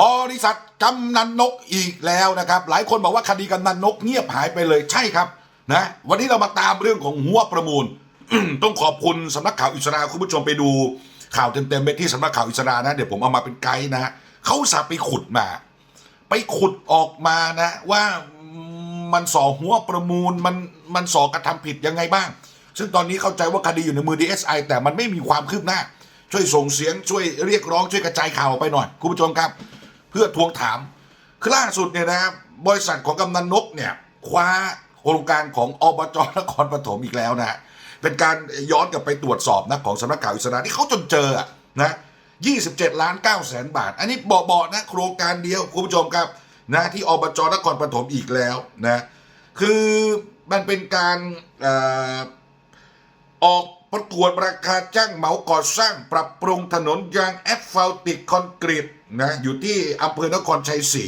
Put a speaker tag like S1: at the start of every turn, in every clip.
S1: บริษัทกำนันนกอีกแล้วนะครับ หลายคนบอกว่าคดีกำนันนกเงียบหายไปเลยใช่ครับนะวันนี้เรามาตามเรื่องของหัวประมูล ต้องขอบคุณสำนักข่าวอิสราคุณผู้ชมไปดูข่าวเต็มๆไปที่สำนักข่าวอิสรานะ เดี๋ยวผมเอามาเป็นไกด์นะฮะเขาสาห์ไปขุดมา ไปขุดออกมานะว่ามันส่อหัวประมูลมันมันส่อกระทำผิดยังไงบ้าง ซึ่งตอนนี้เข้าใจว่าคดีอยู่ในมือ DSI แต่มันไม่มีความคืบหน้า ช่วยส่งเสียงช่วยเรียกร้องช่วยกระจายข่าวออกไปหน่อย คุณผู้ชมครับ พื่อทวงถามคือล่าสุดเนี่ยนะครับบริษัทของกำนันนกเนี่ยคว้าโครงการของอบจนครปฐมอีกแล้วนะเป็นการย้อนกลับไปตรวจสอบนะของสำนักข่าวอิสระที่เขาจนเจออะนะ27 ล้าน9แสนบาท อันนี้เบาๆนะโครงการเดียวคุณผู้ชมครับนะที่อบจนครปฐมอีกแล้วนะคือมันเป็นการออก ประกวดราคาจ้างเหมาก่อสร้างปรับปรุงถนนยางแอสฟัลติกคอนกรีตนะอยู่ที่อำเภอนครชัยศรี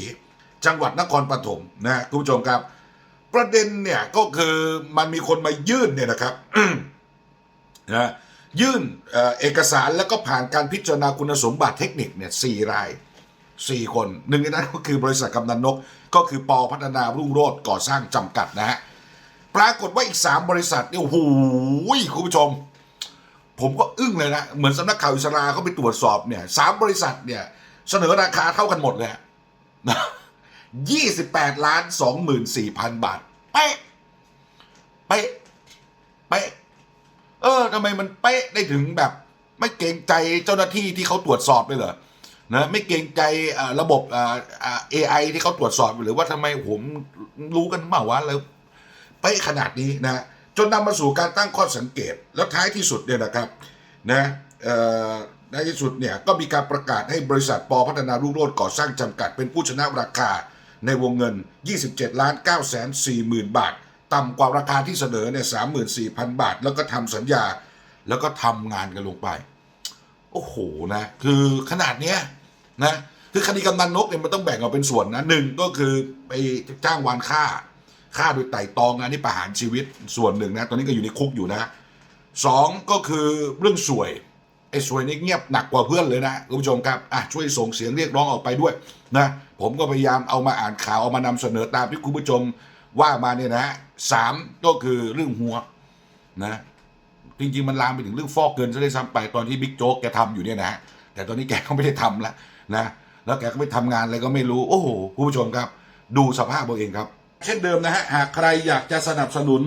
S1: จังหวัดนครปฐมนะคุณผู้ชมครับ ประเด็นเนี่ยก็คือมันมีคนมายื่นเนี่ยนะครับนะยื่นเอกสารแล้วก็ผ่านการพิจารณาคุณสมบัติเทคนิคเนี่ยสี่รายสี่คนหนึ่งในนั้นก็คือบริษัทกำนันนก ก็คือปอพัฒนารุ่งโรจน์ก่อสร้างจำกัดนะฮะปรากฏว่าอีก 3 บริษัทเนี่ยโอ้โหคุณผู้ชม ผมก็อึ้งเลยนะ เหมือนสำนักข่าวอิสราเขาไปตรวจสอบเนี่ยสามบริษัทเนี่ย เสนอราคาเท่ากันหมดเลยนะยี่สิบแปดล้านสองหมื่นสี่พันบาท เป๊ะ เป๊ะ เป๊ะ เออทำไมมันเป๊ะได้ถึงแบบ ไม่เกรงใจเจ้าหน้าที่ที่เขาตรวจสอบเลยเหรอนะไม่เกรงใจระบบเอ่อที่เขาตรวจสอบหรือว่าทำไมผมรู้กันเปล่าวะแล้วเป๊ะขนาดนี้นะ จนนำมาสู่การตั้งข้อสังเกต แล้วท้ายที่สุดเนี่ยนะครับนะในที่สุดเนี่ยก็มีการประกาศให้บริษัทปอพัฒนารุ่งโรจน์ก่อสร้างจำกัด เป็นผู้ชนะราคาในวงเงิน 27ล้าน9แสน4หมื่นบาท ต่ำกว่าราคาที่เสนอเนี่ย34,000 บาท แล้วก็ทำสัญญา แล้วก็ทำงานกันลงไป โอ้โหนะคือขนาดเนี้ยนะคือคดีกำนันนกเนี่ยมันต้องแบ่งออกเป็นส่วนนะหนึ่งก็คือไปจ้างวานฆ่า ฆ่าโดยไต่ตองนะนี่ประหารชีวิตส่วนหนึ่งนะ ตอนนี้ก็อยู่ในคุกอยู่นะสองก็คือเรื่องสวยไอ้สวยนี่เงียบหนักกว่าเพื่อนเลยนะคุณผู้ชมครับอะช่วยส่งเสียงเรียกร้องออกไปด้วยนะผมก็พยายามเอามาอ่านข่าวเอามานำเสนอตามที่คุณผู้ชมว่ามาเนี่ยนะสามก็คือเรื่องหัวนะจริงๆมันลามไปถึงเรื่องฟอกเงินซะด้วยซ้ำไปตอนที่บิ๊กโจ๊กแกทำอยู่เนี่ยนะแต่ตอนนี้แกก็ไม่ได้ทำแล้วนะแล้วแกก็ไปทำงานอะไรก็ไม่รู้โอ้โหคุณผู้ชมครับ ดูสภาพตัวเองครับ เช่นเดิมนะฮะหากใครอยากจะสนับสนุน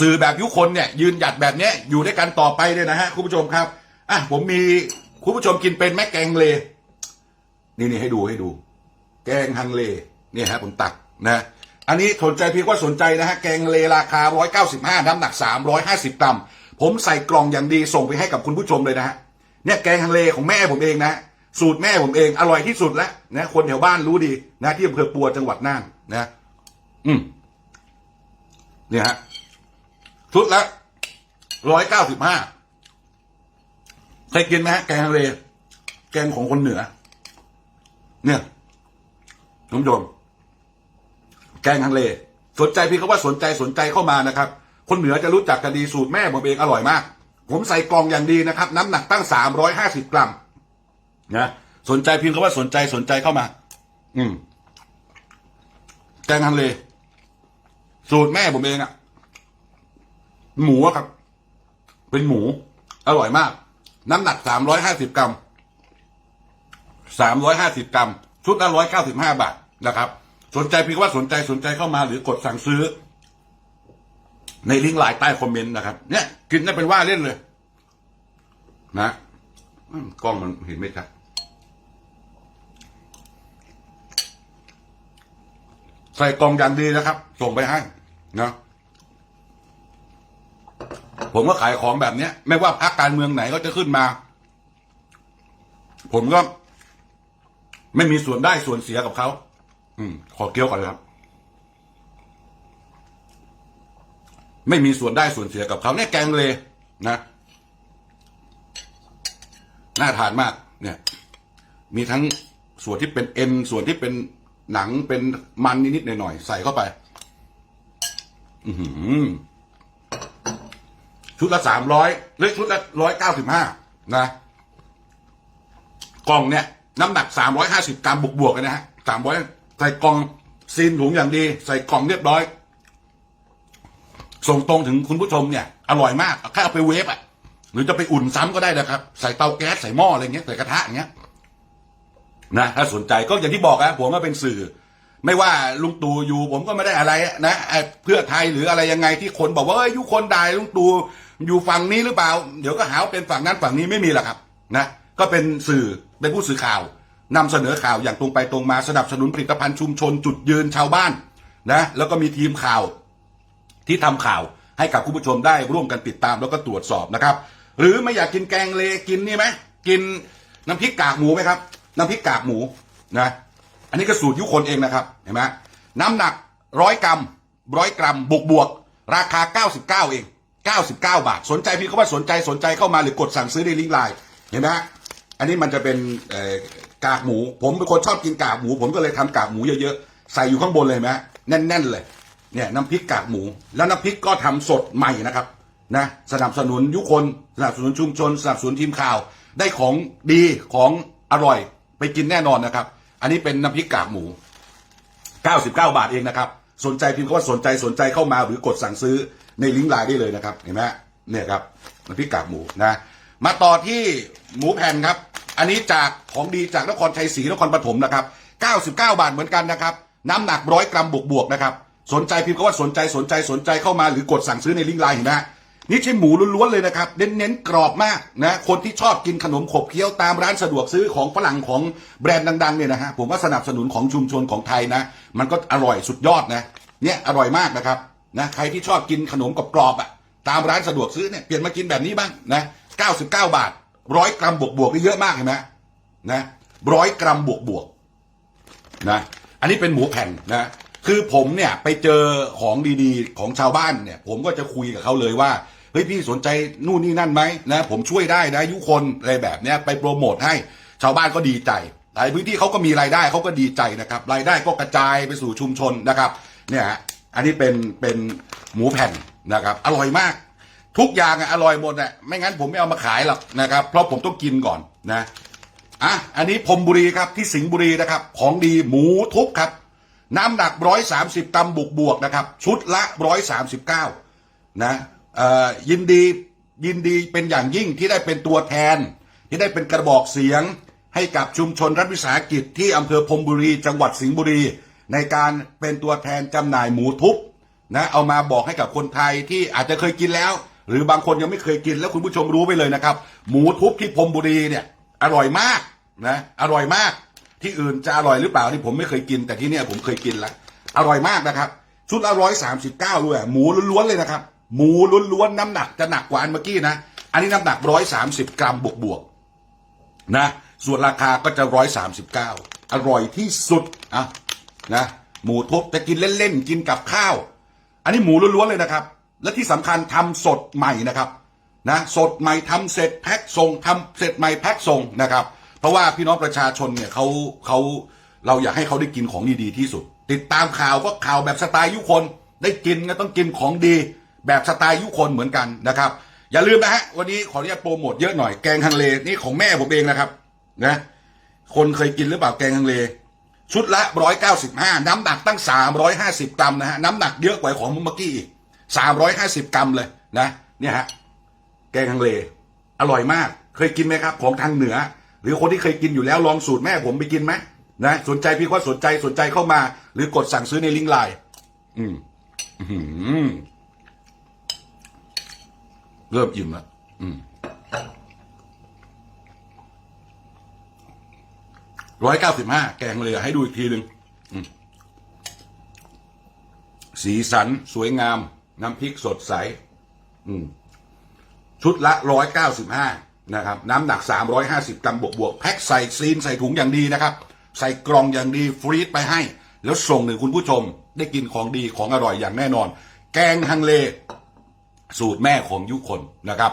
S1: สื่อแบบยุคนเนี่ยยืนหยัดแบบเนี้ยอยู่ด้วยกันต่อไปเนี่ยนะฮะคุณผู้ชมครับอะผมมีคุณผู้ชมกินเป็นแม่แกงเล นี่นี่ให้ดูให้ดู แกงฮังเลเนี่ยฮะผมตักนะอันนี้สนใจเพียงว่าสนใจนะฮะแกงเลราคา 195 น้ำหนัก 350 กรัม ผมใส่กล่องอย่างดีส่งไปให้กับคุณผู้ชมเลยนะฮะเนี่ยแกงฮังเลของแม่ผมเองนะ สูตรแม่ผมเองอร่อยที่สุดแล้วนะคนแถวบ้านรู้ดีนะที่อำเภอปัวจังหวัดน่านนะ อืมเนี่ยฮะชุดละ195เก้าสิบห้าใคยกินไหมฮะแกงฮังเลแกงของคนเหนือ เนี่ยคุณผู้ชมแกงฮังเล สนใจพี่เขาว่าสนใจสนใจเข้ามานะครับ คนเหนือจะรู้จักกันดีสูตรแม่ผมเองอร่อยมาก ผมใส่กล่องอย่างดีนะครับ น้ำหนักตั้งสามร้อยห้าสิบกรัม นะสนใจพิมพ์คำว่าสนใจสนใจเข้ามา อืมแกงฮังเล สูตรแม่ผมเองอะหมูครับ เป็นหมู อร่อยมาก น้ำหนักสามร้อยห้าสิบกรัมสามร้อยห้าสิบกรัม ชุดละร้อยเก้าสิบห้าบาทนะครับ สนใจเพียงว่าสนใจสนใจเข้ามา หรือกดสั่งซื้อ ในลิงก์ไลน์ใต้คอมเมนต์นะครับ เนี่ย กินได้เป็นว่าเล่นเลย นะกล้องมันเห็นไหมครั ใส่กล่องอย่างดีนะครับ ส่งไปให้นะผมก็ขายของแบบเนี้ย ไม่ว่าพรรคการเมืองไหนก็จะขึ้นมา ผมก็ ไม่มีส่วนได้ส่วนเสียกับเขาอืม ขอเกี้ยวก่อนเลยครับ ไม่มีส่วนได้ส่วนเสียกับเขาเนี่ยแกงเลยนะน่าทานมาก เนี่ย มีทั้งส่วนที่เป็นเอ็นส่วนที่เป็น หนังเป็นมันนิดๆหน่อยๆใส่เข้าไป อืชุดละสามร้อยเล็กชุดละร้อยเก้าสิบห้านะกล่องเนี่ย น้ำหนัก350กรัมบวกๆเลยนะฮะ300ใส่กล่องซีนถุงอย่างดี ใส่กล่องเรียบร้อย ส่งตรงถึงคุณผู้ชมเนี่ย อร่อยมากแค่เอาไปเวฟอะ หรือจะไปอุ่นซ้ำก็ได้นะครับ ใส่เตาแก๊สใส่หม้ออะไรเงี้ยใส่กระทะอย่างเงี้ย นะถ้าสนใจก็อย่างที่บอกนะผมก็เป็นสื่อ ไม่ว่าลุงตู่อยู่ ผมก็ไม่ได้อะไรนะเพื่อไทยหรืออะไรยังไงที่คนบอกว่าเอ้ยยุคนใดลุงตู่อยู่ฝั่งนี้หรือเปล่า เดี๋ยวก็หาว่าเป็นฝั่งนั้นฝั่งนี้ไม่มีหรอกครับนะก็เป็นสื่อเป็นผู้สื่อข่าวนำเสนอข่าวอย่างตรงไปตรงมาสนับสนุนผลิตภัณฑ์ชุมชน จุดยืนชาวบ้านนะแล้วก็มีทีมข่าวที่ทำข่าวให้กับคุณผู้ชมได้ร่วมกันติดตามแล้วก็ตรวจสอบนะครับ หรือไม่อยากกินแกงเลกินนี่ไหมกินน้ำพริกกากหมูไหมครับ น้ำพริกกากหมูนะ อันนี้ก็สูตรยุคนเองนะครับเห็นไหมน้ำหนักร้อยกรัมร้อยกรัมบวกบวกราคา 99 เอง 99 บาท สนใจพี่เขาว่าสนใจสนใจเข้ามาหรือกดสั่งซื้อในลิงก์ไลน์เห็นไหมฮะอันนี้มันจะเป็นกากหมู ผมเป็นคนชอบกินกากหมู ผมก็เลยทำกากหมูเยอะๆใส่อยู่ข้างบนเลยไหมแน่น ๆ เลยเนี่ยน้ำพริกกากหมู แล้วน้ำพริกก็ทำสดใหม่นะครับนะสนับสนุนยุคนสนับสนุนชุมชนสนับสนุนทีมข่าว ได้ของดีของอร่อย ไปกินแน่นอนนะครับ อันนี้เป็นน้ำพริกกากหมู 99 บาทเองนะครับ สนใจพิมพ์คำว่าสนใจสนใจเข้ามาหรือกดสั่งซื้อในลิงก์ไลน์ได้เลยนะครับเห็นไหมเนี่ยครับน้ำพริกกากหมูนะมาต่อที่หมูแผ่นครับ อันนี้จากของดีจากนครชัยศรีนครปฐมนะครับ 99 บาทเหมือนกันนะครับ น้ำหนักร้อยกรัมบวกๆนะครับ สนใจพิมพ์คำว่าสนใจสนใจสนใจเข้ามาหรือกดสั่งซื้อในลิงก์ไลน์เห็นไหม นี่ใช่หมูล้วนๆเลยนะครับ เน้นๆกรอบมากนะ คนที่ชอบกินขนมขบเคี้ยวตามร้านสะดวกซื้อของฝรั่งของแบรนด์ดังๆเนี่ยนะฮะ ผมว่าสนับสนุนของชุมชนของไทยนะ มันก็อร่อยสุดยอดนะ เนี่ยอร่อยมากนะครับนะใครที่ชอบกินขนมกรอบๆอะตามร้านสะดวกซื้อเนี่ยเปลี่ยนมากินแบบนี้บ้างนะ99 บาทร้อยกรัมบวกๆนี่เยอะมากเห็นไหมนะร้อยกรัมบวกๆนะอันนี้เป็นหมูแผ่นนะคือผมเนี่ยไปเจอของดีๆของชาวบ้านเนี่ย ผมก็จะคุยกับเขาเลยว่า เฮ้ยพี่สนใจนู่นนี่นั่นไหมนะผมช่วยได้นะยุคนอะไรแบบเนี้ยไปโปรโมทให้ชาวบ้านก็ดีใจหลายพื้นที่เขาก็มีรายได้เขาก็ดีใจนะครับ รายได้ก็กระจายไปสู่ชุมชนนะครับ เนี่ยฮะอันนี้เป็นเป็นหมูแผ่นนะครับ อร่อยมาก ทุกอย่างอร่อยหมดอะไม่งั้นผมไม่เอามาขายหรอกนะครับ เพราะผมต้องกินก่อนนะอะอันนี้พรมบุรีครับที่สิงห์บุรีนะครับ ของดีหมูทุบครับ น้ำหนักร้อยสามสิบกรัมบวกบวกนะครับ ชุดละร้อยสามสิบเก้านะ ยินดียินดีเป็นอย่างยิ่งที่ได้เป็นตัวแทน ที่ได้เป็นกระบอกเสียง ให้กับชุมชนรัฐวิสาหกิจที่อำเภอพรมบุรี จังหวัดสิงห์บุรี ในการเป็นตัวแทนจำหน่ายหมูทุบนะเอามาบอกให้กับคนไทยที่อาจจะเคยกินแล้ว หรือบางคนยังไม่เคยกินแล้วคุณผู้ชมรู้ไปเลยนะครับ หมูทุบที่พรมบุรีเนี่ยอร่อยมากนะอร่อยมากที่อื่นจะอร่อยหรือเปล่าที่ผมไม่เคยกินแต่ที่นี่ผมเคยกินแล้วอร่อยมากนะครับ ชุดละร้อยสามสิบเก้าด้วยหมูล้วนๆเลยนะครับ หมูล้วนๆน้ำหนักจะหนักกว่าอันเมื่อกี้นะ อันนี้น้ำหนักร้อยสามสิบกรัมบวกๆนะ ส่วนราคาก็จะร้อยสามสิบเก้าอร่อยที่สุดอะนะหมูทุบจะกินเล่นๆกินกับข้าว อันนี้หมูล้วนๆเลยนะครับ และที่สำคัญทำสดใหม่นะครับนะสดใหม่ทำเสร็จแพ็คส่งทำเสร็จใหม่แพ็คส่งนะครับ เพราะว่าพี่น้องประชาชนเนี่ยเขาเขาเราอยากให้เขาได้กินของดีๆที่สุด ติดตามข่าวก็ข่าวแบบสไตล์ยุคนได้กินก็ต้องกินของดี แบบสไตล์ยุคนเหมือนกันนะครับ อย่าลืมนะฮะวันนี้ขออนุญาตโปรโมทเยอะหน่อยแกงฮังเลนี่ของแม่ผมเองนะครับนะคนเคยกินหรือเปล่าแกงฮังเลชุดละร้อยเก้าสิบห้าน้ำหนักตั้งสามร้อยห้าสิบกรัมนะฮะน้ำหนักเยอะกว่าของเมื่อกี้อีกสามร้อยห้าสิบกรัมเลยนะเนี่ยฮะแกงฮังเล อร่อยมาก เคยกินไหมครับ ของทางเหนือ หรือคนที่เคยกินอยู่แล้วลองสูตรแม่ผมไปกินไหมนะสนใจพี่ว่าสนใจสนใจเข้ามา หรือกดสั่งซื้อในลิงก์ไลน์อืมอื้อหือ เริ่มอิ่มแล้วอืมร้อยเก้าสิบห้าแกงเลยให้ดูอีกทีหนึ่งสีสันสวยงาม น้ำพริกสดใส อืมชุดละร้อยเก้าสิบห้านะครับ น้ำหนักสามร้อยห้าสิบกรัมบวกบวกๆแพ็คใส่ซีนใส่ถุงอย่างดีนะครับ ใส่กล่องอย่างดีฟรีดไปให้ แล้วส่งถึงคุณผู้ชม ได้กินของดีของอร่อยอย่างแน่นอน แกงฮังเล สูตรแม่ของยุคนนะครับ